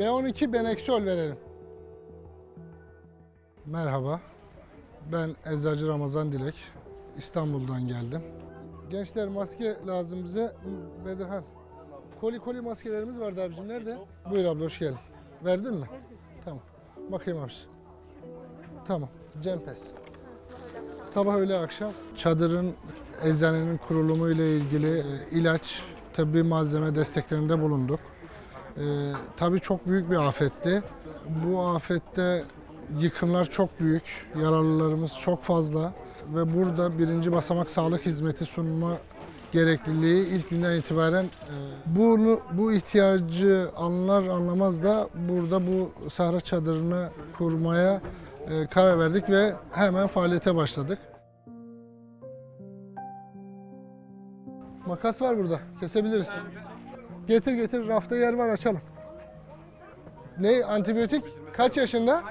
B12 Beneksol verelim. Merhaba. Ben Eczacı Ramazan Dilek. İstanbul'dan geldim. Gençler maske lazım bize. Bedirhan. Koli koli maskelerimiz vardı abicim. Nerede? Buyur abla hoş geldin. Verdin mi? Tamam. Bakayım abi. Tamam. Cempes. Sabah öğle akşam çadırın eczanenin kurulumu ile ilgili e, ilaç, tıbbi malzeme desteklerinde bulunduk. E, tabii çok büyük bir afetti. Bu afette yıkımlar çok büyük, yaralılarımız çok fazla ve burada birinci basamak sağlık hizmeti sunma gerekliliği ilk günden itibaren e, bunu bu ihtiyacı anlar anlamaz da burada bu sahra çadırını kurmaya e, karar verdik ve hemen faaliyete başladık. Makas var burada. Kesebiliriz. Getir getir. Rafta yer var açalım. Ne? Antibiyotik? Kaç yaşında?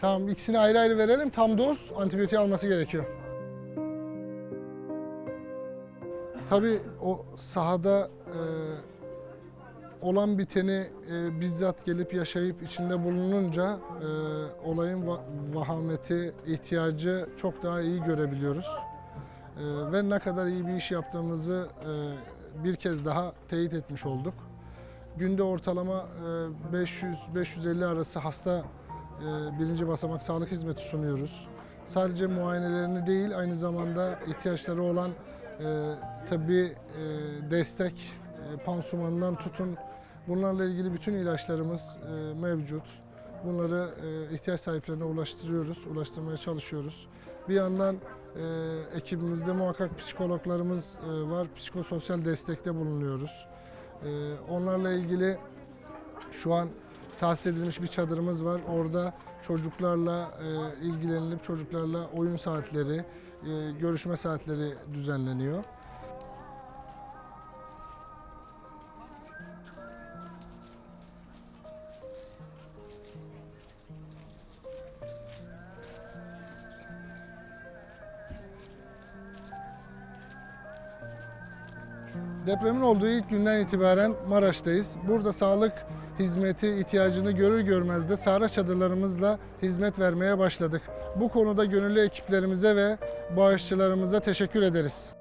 Tamam ikisini ayrı ayrı verelim. Tam doz antibiyotik alması gerekiyor. Tabii o sahada e, olan biteni e, bizzat gelip yaşayıp içinde bulununca e, olayın va- vahameti, ihtiyacı çok daha iyi görebiliyoruz. E, ve ne kadar iyi bir iş yaptığımızı e, bir kez daha teyit etmiş olduk. Günde ortalama e, 500-550 arası hasta e, birinci basamak sağlık hizmeti sunuyoruz. Sadece muayenelerini değil aynı zamanda ihtiyaçları olan e, tıbbi e, destek, e, pansumanından tutun bunlarla ilgili bütün ilaçlarımız e, mevcut. Bunları e, ihtiyaç sahiplerine ulaştırıyoruz, ulaştırmaya çalışıyoruz. Bir yandan e, ekibimizde muhakkak psikologlarımız e, var, psikososyal destekte bulunuyoruz. E, onlarla ilgili şu an tahsis edilmiş bir çadırımız var. Orada çocuklarla e, ilgilenilip çocuklarla oyun saatleri, e, görüşme saatleri düzenleniyor. Depremin olduğu ilk günden itibaren Maraş'tayız. Burada sağlık hizmeti ihtiyacını görür görmez de sahra çadırlarımızla hizmet vermeye başladık. Bu konuda gönüllü ekiplerimize ve bağışçılarımıza teşekkür ederiz.